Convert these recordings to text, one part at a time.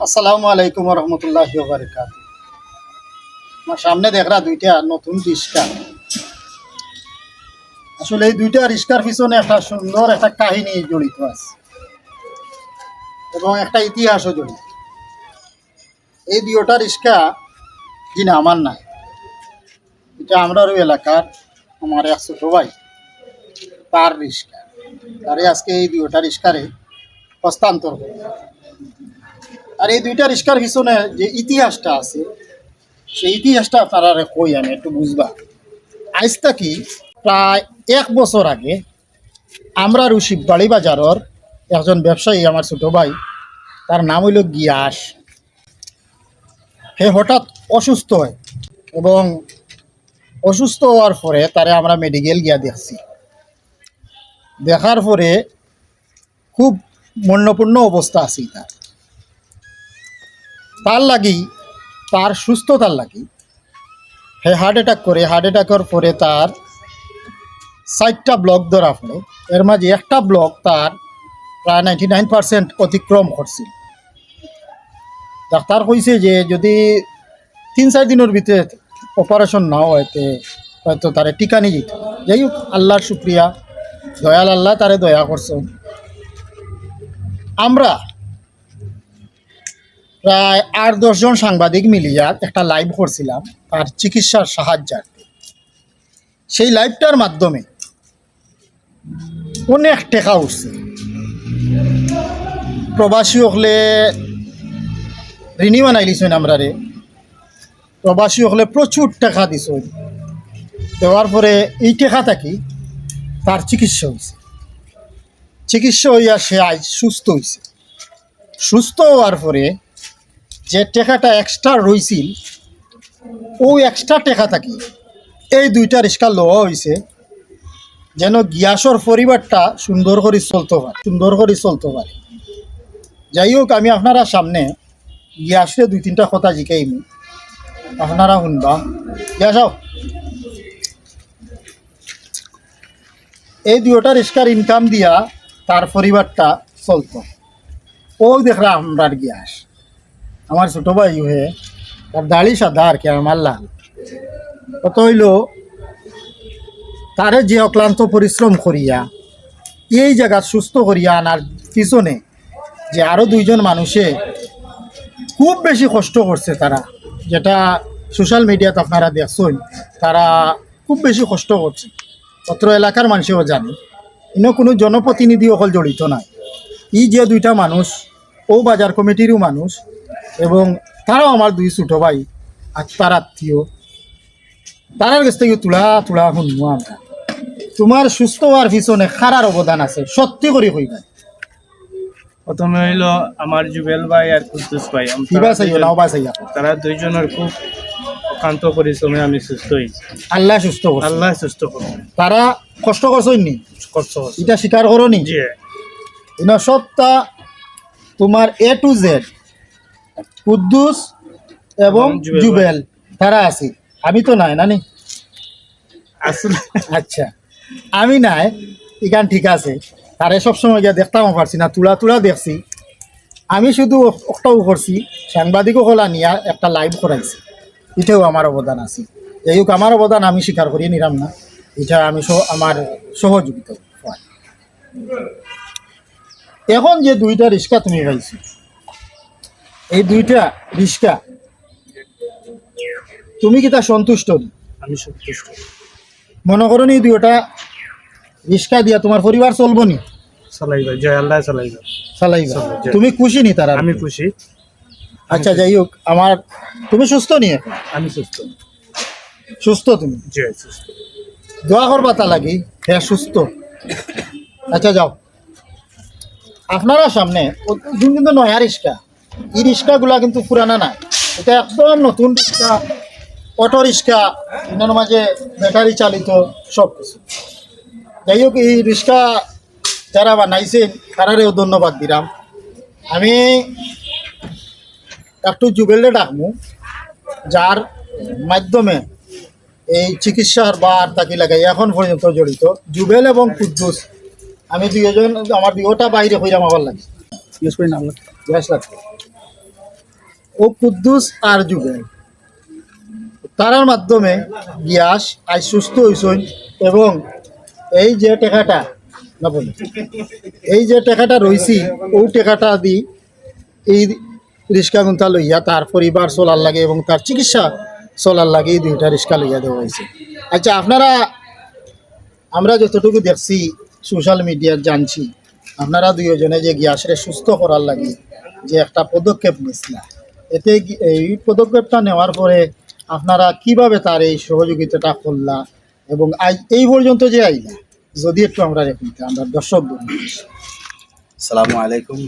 আসসালামু আলাইকুম রহমতুল্লাহ আমার সামনে দেখরা দুইটা নতুন রিক্সা। আসলে এই দুইটা রিক্সার পিছনে একটা সুন্দর একটা কাহিনী জড়িত আছে এবং একটা ইতিহাসও জড়িত। এই দুইটা রিক্সা যিনি আমার নাই। এটা আমরারও এলাকার আমার এক ছোট ভাই, তার রিক্সা। তারে আজকে এই দুইটা রিক্সারে হস্তান্তর করে আর এই দুইটা রিক্সার পিছনে যে ইতিহাসটা আছে, সেই ইতিহাসটা আপনারা কই আমি একটু বুঝবা। আজ কি, প্রায় এক বছর আগে আমরা শিববাড়ি বাজারের একজন ব্যবসায়ী, আমার ছোট ভাই, তার নাম হইল গিয়াস। সে হঠাৎ অসুস্থ হয় এবং অসুস্থ হওয়ার পরে তারে আমরা মেডিকেল গিয়া দেখছি। দেখার পরে খুব মন্যপূর্ণ অবস্থা আছে তার। তার লাগি তার সুস্থতার লাগি হে হার্ট অ্যাটাক করে হার্ট অ্যাটাকের পরে তার ষাটটা ব্লক ধরা পড়ে। এর মাঝে একটা ব্লক তার প্রায় নাইনটি নাইন পার্সেন্ট অতিক্রম করছিল। ডাক্তার কইছে যে, যদি তিন চার দিনের ভিতরে অপারেশন না হয়, তে হয়তো তারে টিকা নিয়ে যেত যাই হোক, আল্লাহর শুক্রিয়া। দয়াল আল্লাহ তারে দয়া করছেন। আমরা প্রায় আট দশজন সাংবাদিক মিলিয়া একটা লাইভ করছিলাম তার চিকিৎসার সাহায্যার্থে। সেই লাইভটার মাধ্যমে অনেক টেকা উঠছে। প্রবাসী হলে ঋণী বানাই দিছেন আমরা রে প্রবাসী হলে প্রচুর টাকা দিছ দেওয়ার পরে এই টেকা থাকি তার চিকিৎসা হয়েছে চিকিৎসা হইয়া সে আজ সুস্থ হয়েছে সুস্থ হওয়ার পরে যে টেকাটা এক্সট্রা রইছিল ও এক্সট্রা টেকা থাকি। এই দুইটা রিক্সা লওয়া হয়েছে যেন গিয়াসর পরিবারটা সুন্দর করে চলতে পারে, সুন্দর করে চলতে পারে। যাই হোক, আমি আপনারা সামনে গিয়াসে দুই তিনটা কথা জিকাইমি আপনারা শুনবা। গিয়াসাও এই দুইটা রিক্সার ইনকাম দিয়া তার পরিবারটা চলতো। ও দেখরা আমরার গিয়াস। আমার ছোট ভাই হয়ে, তার দাড়ি সাদা আর কি আমার লাল কত হইল, তারে যে অক্লান্ত পরিশ্রম করিয়া, এই জায়গা সুস্থ করিয়া আনার পিছনে যে আরও দুইজন মানুষে খুব বেশি কষ্ট করছে তারা, যেটা সোশ্যাল মিডিয়াতে আপনারা দেখছেন, তারা খুব বেশি কষ্ট করছে। অত্র এলাকার মানুষেও জানে ইনো কোনো জনপ্রতিনিধি অকল জড়িত নাই। ই যে দুইটা মানুষ, ও বাজার কমিটিরও মানুষ এবং তারাও আমার দুই ছোট ভাই আত্মার আত্মীয়। তারার কাছ থেকে তুলা তুলা শুনব আমরা। তোমার সুস্থ হওয়ার পিছনে খারার অবদান আছে সত্যি করে কইবা। প্রথমে হইল আমার জুবেল ভাই আর কুদ্দুস ভাই। কিবা চাইও নাও বা চাইয়া তারা দুইজনের খুব অক্লান্ত পরিশ্রমে আমি সুস্থ হয়েছি। আল্লাহ সুস্থ করছে। আল্লাহ সুস্থ করুন তারা কষ্ট করছেন নি কষ্ট করছে। এটা স্বীকার করো নি? জি। সবটা তোমার এ টু জেড কুদ্দুস এবং জুবেল তারা আছে। আমি তো নাই নানি? আচ্ছা। আমি নাই ইখান ঠিক আছে। তারে সবসময় গিয়ে দেখতাম পারছি না তুলা তুলা দেখছি। আমি শুধু একটাও করছি সাংবাদিকও হলা নিয়া একটা লাইভ করাইছি। এটাও আমার অবদান আছে। যাই হোক আমার অবদান আমি স্বীকার করি নিলাম না। এটা আমি আমার সহযোগিতা এখন যে দুইটা রিক্সা তুমি পাইছো এই দুইটা রিস্কা। তুমি কি তা সন্তুষ্ট? আমি সন্তুষ্ট। মনে করো নি দুইটা রিক্সা দিয়া তোমার পরিবার চলবো নি? চালাইবা জয় আল্লাহ চালাইবা চালাইবা। তুমি খুশি নি তারা আমি খুশি। আচ্ছা যাই হোক আমার তুমি সুস্থ নি? আমি সুস্থ। সুস্থ তুমি? জয় সুস্থ। দোয়া করবা তা লাগি? হ্যাঁ সুস্থ। আচ্ছা যাও। আপনারা সামনে কিন্তু নয়া রিক্সা এই রিক্সাগুলা কিন্তু পুরানা নাই। এটা একদম নতুন রিক্সা অটো রিক্সা এনার মাঝে ব্যাটারি চালিত সব কিছু। যাই হোক এই রিক্সা যারা বানাইছেন তারারেও ধন্যবাদ দিলাম। আমি একটু জুবেলে ডাকমু যার মাধ্যমে এই চিকিৎসার বার তাকে লাগাই এখন পর্যন্ত জড়িত। জুবেল এবং কুদ্দুস আমি দুইজন আমার দুইটা বাইরে হইলাম আমার লাগে। ইউজ গ্যাস লাগবে। ও কুদ্দুস আর যুগেল তারার মাধ্যমে গিয়াস আজ সুস্থ হয়েছেন এবং এই যে টেকাটা না বলি এই যে টেকাটা রইছি ও টেকাটা দি এই রিক্সা গুন্তা লইয়া তার পরিবার চলার লাগে এবং তার চিকিৎসা চলার লাগে এই দুইটা রিক্সা লইয়া দেওয়া হয়েছে। আচ্ছা আপনারা, আমরা যতটুকু দেখছি সোশ্যাল মিডিয়ার জানছি, আপনারা দুইজনে যে গ্যাসরে সুস্থ করার লাগে, যে একটা পদক্ষেপ নিছিলা এতে এই পদক্ষেপটা নেওয়ার পরে আপনারা কীভাবে তার এই সহযোগিতাটা করলা এবং এই পর্যন্ত যে আইলা? যদি একটু আমরা রেখে আমরা দর্শক সালামু আলাইকুম,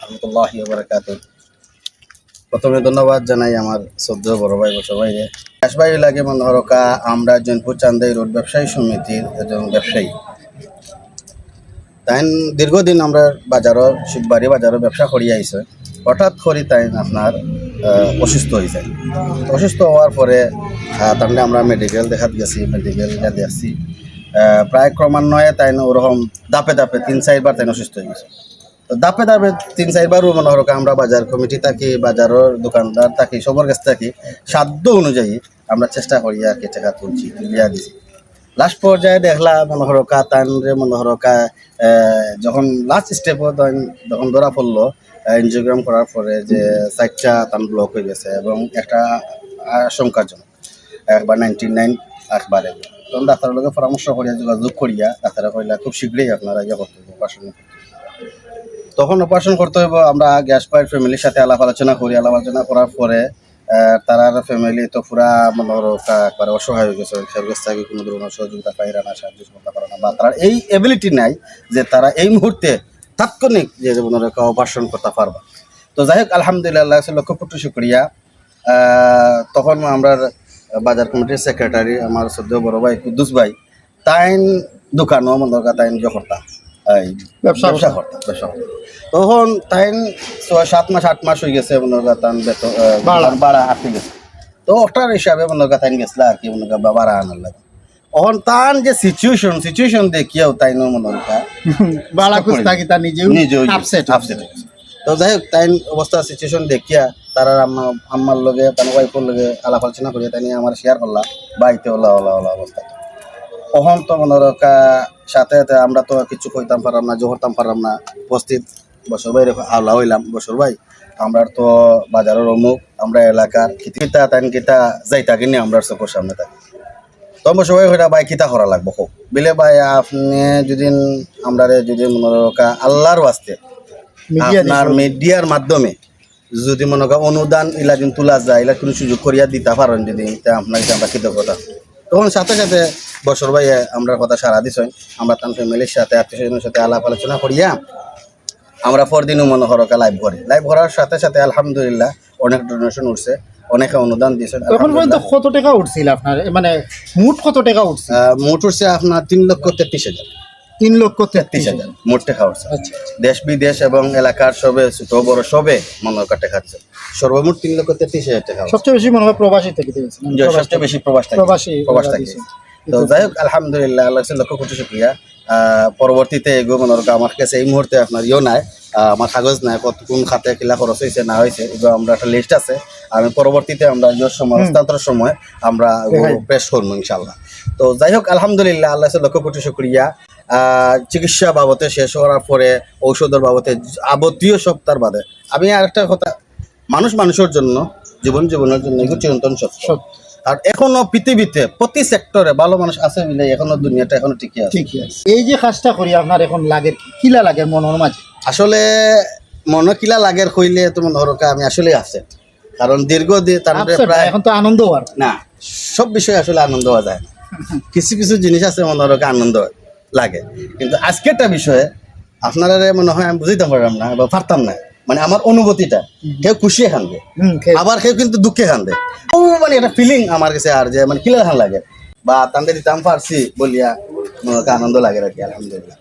রহমতুল্লাহ প্রথমে ধন্যবাদ জানাই আমার শ্রদ্ধ বড় ভাই বসে ভাইরে। দেশবাই লাগে মনোহরকা আমরা জৈনপুর চান্দাই রোড ব্যবসায়ী সমিতির একজন ব্যবসায়ী। তাই দীর্ঘদিন আমরা বাজারও, শিববাড়ি বাজারও ব্যবসা করি আইছে। হঠাৎ করে তাই আপনার অসুস্থ হয়ে যায়। অসুস্থ হওয়ার পরে আহ, তারপরে আমরা মেডিকেল দেখাত গেছি মেডিকেল দেখছি আহ, প্রায় ক্রমান্বয়ে তাই ওরকম দাপে দাপে তিন চারবার তাই অসুস্থ হয়ে গেছে। তো দাপে দাপে তিন চারবারও মনে হরকা আমরা বাজার কমিটি থাকি বাজারের দোকানদার থাকি সবার কাছ থাকি সাধ্য অনুযায়ী আমরা চেষ্টা করি আর কি টাকা তুলছি তুলিয়া দিছি। লাস্ট পর্যায়ে দেখলা মনোহরকা তানরে মনোহরকা যখন লাস্ট স্টেপও যখন ধরা পড়ল এনজিওগ্রাম করার পরে যে সাইডটা তান ব্লক হয়ে গেছে এবং একটা আশঙ্কাজনক, একবার নাইনটি নাইন একবারে। তখন ডাক্তারের লগে পরামর্শ করিয়া, যোগাযোগ করিয়া, ডাক্তারে কইলা, খুব শীঘ্রই আপনারা ইয়ে করতে হবে অপারেশন তখন অপারেশন করতে হবে আমরা গ্যাস পাইপ ফ্যামিলির সাথে আলাপ আলোচনা করি, আলাপ আলোচনা করার পরে তারার ফ্যামিলি তো পুরা মনোর একবারে অসহায় হয়ে গেছে। থেকে কোনো ধরনের সহযোগিতা পাইরা না, সাহায্য করতে পারে না। বা তারা এই এবিলিটি নাই যে তারা এই মুহূর্তে তাৎক্ষণিক যে মনোর অপারেশন করতে পারবা। তো যাই হোক, আলহামদুলিল্লাহ লক্ষ কোটি শুক্রিয়া। তখন আমরা বাজার কমিটির সেক্রেটারি আমার সদ্য বড় ভাই কুদ্দুস ভাই, তাইন দোকানও মনে করা তাইন এই ব্যবসা ব্যবসা করতাম। ব্যবসা তখন তাইন ছয় সাত মাস আট মাস হয়ে গেছে মনে বেতন বাড়া। বাড়া হাঁটতে গেছে। তো ওটার হিসাবে মনে গেছিল আর কি মনে বাড়া আনার লাগে। তান যে সিচুয়েশন সিচুয়েশন দেখিয়াও তাইনও মনে করা বালা কুস্তা কি তার নিজেও নিজেও আপসেট আপসেট তো যাই হোক তাই অবস্থা সিচুয়েশন দেখিয়া তারা আম্মা আম্মার লগে তার ওয়াইফের লগে আলাপ আলোচনা করিয়া তাই নিয়ে আমার শেয়ার করলাম। বাড়িতে ওলা ওলা ওলা অবস্থা। তখন তো মনে রকা সাথে সাথে আমরা তো কিছু কইতাম পারলাম না জোহরতাম পারলাম না উপস্থিত বছর ভাই আওলা হইলাম বছর ভাই। আমরা তো বাজারের অমুক আমরা এলাকার কিতা তাই কিতা যাইতা কিনে আমরা চোখের সামনে থাকি। তো আমরা সবাই হইরা ভাই কিতা করা লাগবো খুব বিলে ভাই আপনি যদি আমরা যদি মনে রকা আল্লাহর মিডিয়া আপনার মিডিয়ার মাধ্যমে যদি মনে করেন অনুদান ইলা যদি তোলা যায় ইলা কোনো সুযোগ করিয়া দিতে পারেন যদি আপনার আমরা কৃতজ্ঞতা। তখন সাথে সাথে বছর ভাই আমরা কথা সারা দিছেন আমরা তার ফ্যামিলির সাথে আত্মীয় স্বজনের সাথে আলাপ আলোচনা করিয়া আমরা পরদিনও মনে হরকা লাইভ করি। লাইভ করার সাথে সাথে আলহামদুলিল্লাহ অনেক ডোনেশন উঠছে অনেকে অনুদান দিয়েছেন তখন পর্যন্ত কত টাকা উঠছিল আপনার? মানে মোট কত টাকা উঠছে মোট উঠছে আপনার তিন লক্ষ তেত্রিশ হাজার। তিন লক্ষ তেত্রিশ হাজার। মোট টাকা উঠছে। আচ্ছা দেশ বিদেশ এবং এলাকার সবে ছোট বড় সবে মনে খাচ্ছে। সর্বমোট তিন লক্ষ তেত্রিশ হাজার টাকা সবচেয়ে বেশি মনে হয় প্রবাসী থেকে দিয়েছেন সবচেয়ে বেশি প্রবাস প্রবাসী প্রবাস থাকে। তো যাই হোক আলহামদুলিল্লাহ আল্লাহ কাছে লক্ষ কোটি শুক্রিয়া। আহ, পরবর্তীতে এগো মনে রাখো আমার কাছে এই মুহূর্তে আপনার ইয়েও নাই। আমার কাগজ নাই কত কোন খাতে কিলা খরচ হয়েছে না হয়েছে এগুলো আমরা একটা লিস্ট আছে। আমি পরবর্তীতে আমরা ইয়োর সময় হস্তান্তরের সময় আমরা। প্রেস করব ইনশাল্লাহ তো যাই হোক আলহামদুলিল্লাহ আল্লাহ লক্ষ কোটি শুক্রিয়া। আহ, চিকিৎসা বাবদে শেষ হওয়ার পরে ঔষধের বাবদে আবতীয় সপ্তাহ বাদে। আমি আর একটা কথা মানুষ মানুষের জন্য জীবন জীবনের জন্য এগুলো চিরন্তন সত্য। আর এখনও পৃথিবীতে প্রতি সেক্টরে ভালো মানুষ আছে মিলে এখনও দুনিয়াটা এখনও ঠিকই আছে। ঠিকই আছে। এই যে কাজটা করি আপনার এখন লাগে? কিলা লাগে মনের মাঝে? আসলে মনে কিলা লাগের কইলে তো মনে হরকা আমি আসলে আছে। কারণ দীর্ঘদিন তার Upset না, প্রায় এখন তো আনন্দ হওয়ার। না সব বিষয়ে আসলে আনন্দ হওয়া যায় না। কিছু কিছু জিনিস আছে মনে হরকা আনন্দ লাগে। কিন্তু আজকেরটা বিষয়ে আপনারা মনে হয় আমি বুঝতে পারলাম না বা পারতাম না। মানে আমার অনুভূতিটা কেউ খুশি খানবে আবার কেউ কিন্তু দুঃখে কান্দে ও মানে একটা ফিলিং আমার কাছে আর যে মানে কিলা খান লাগে। বা তান্ডে দিতাম পারছি বলিয়া আনন্দ লাগে আর কি আলহামদুলিল্লাহ।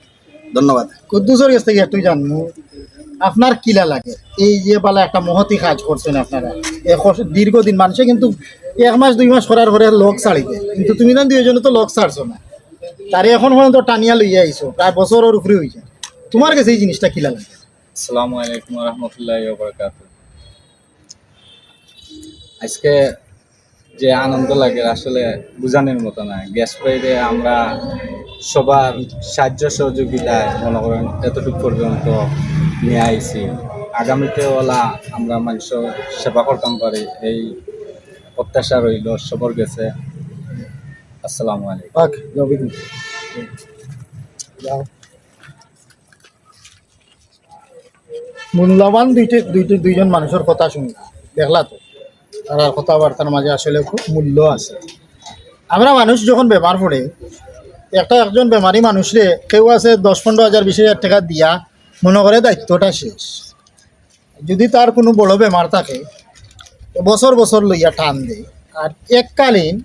ধন্যবাদ। কুদ্দুসের কাছ থেকে একটু জানব আপনার কিলা লাগে? এই যে বলা একটা মহতি কাজ করছেন আপনারা দীর্ঘদিন মানুষে কিন্তু এক মাস দুই মাস করার পরে লক ছাড়িবে। কিন্তু তুমি না দুইজনে তো লক ছাড়ছো না। তারে এখন পর্যন্ত টানিয়া লইয়া আইছো প্রায় বছরের উপরে হয়েছে তোমার কাছে এই জিনিসটা কিলা লাগে? আসসালামু আলাইকুম রহমতুল্লাহ বরকাত আজকে যে আনন্দ লাগে, আসলে বোঝানোর মতো না। গ্যাস আমরা সবার সাহায্য সহযোগিতায় মনে করেন এতটুকু পর্যন্ত নিয়ে আইছি। আগামীতে ওলা আমরা মানুষ সেবা করতাম পারি, এই প্রত্যাশা রইল, সবর গেছে। আসসালামু আলাইকুম। মূল্যবান দুইটি দুইটি, দুইজন মানুষের কথা শুনি। দেখলা তো। তার কথাবার্তার মাঝে আসলে খুব মূল্য আছে। আমরা মানুষ যখন বেমার পড়ে, একটা একজন বেমারি মানুষরে কেউ আছে দশ, পনেরো হাজার, বিশ হাজার টাকা দিয়া মনে করে দায়িত্বটা শেষ। যদি তার কোনো বড় বেমার থাকে, বছর বছর লইয়া টান দেয়। আর এককালীন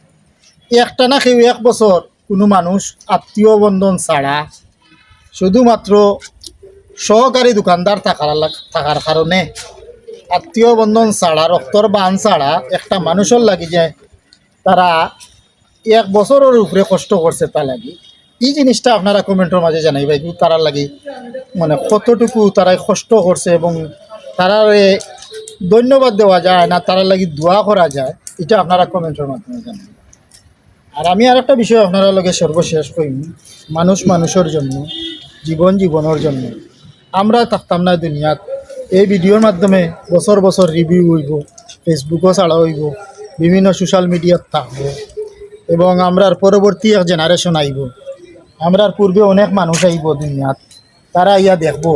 একটা না কেউ এক বছর কোনো মানুষ আত্মীয় বন্ধন ছাড়া শুধুমাত্র সহকারী দোকানদার থাকার থাকার কারণে আত্মীয় বন্ধন ছাড়া, রক্তর বান ছাড়া একটা মানুষের লাগি যে তারা এক বছরের উপরে কষ্ট করছে তা লাগি। এই জিনিসটা আপনারা কমেন্টের মাঝে জানাইবাই যে তারা লাগি মানে কতটুকু তারা কষ্ট করছে এবং তারা ধন্যবাদ দেওয়া যায় না তারা লাগি দোয়া করা যায়, এটা আপনারা কমেন্টের মাধ্যমে জানাবেন আর আমি আর একটা বিষয় আপনারা লগে সর্বশেষ কইম, মানুষ মানুষের জন্য, জীবন জীবনের জন্য। আমরা থাকতাম না দুনিয়াত। এই ভিডিওর মাধ্যমে বছর বছর রিভিউ হইব ফেসবুকও ছাড়া হইব, বিভিন্ন সোশ্যাল মিডিয়াত থাকব এবং আমরার পরবর্তী এক জেনারেশন আইব। আমরার পূর্বে অনেক মানুষ আইব দুনিয়াত, তারা ইয়া দেখব।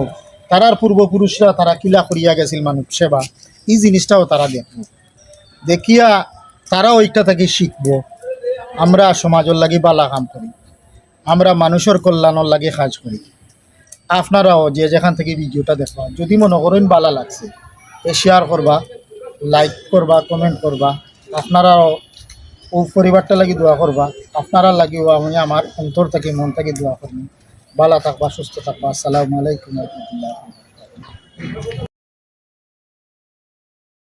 তারার পূর্বপুরুষরা তারা কিলা করিয়া গেছিল মানুষ সেবা, এই জিনিসটাও তারা দেখব দেখিয়া তারা ওইটা থেকে শিখব। আমরা সমাজের লাগি বালা কাম করি, আমরা মানুষের কল্যাণের লাগি কাজ করি। আপনারাও যে যেখান থেকে ভিডিওটা দেখবা, যদি মনে করেন বালা লাগছে শেয়ার করবা লাইক করবা কমেন্ট করবা, আপনারাও ও পরিবারটা লাগি দোয়া করবা আপনারা লাগিও আমি আমার অন্তর থেকে, মন থেকে দোয়া করবেন বালা থাকবা, সুস্থ থাকবা। আসসালামু আলাইকুম রহমতুল্লাহ।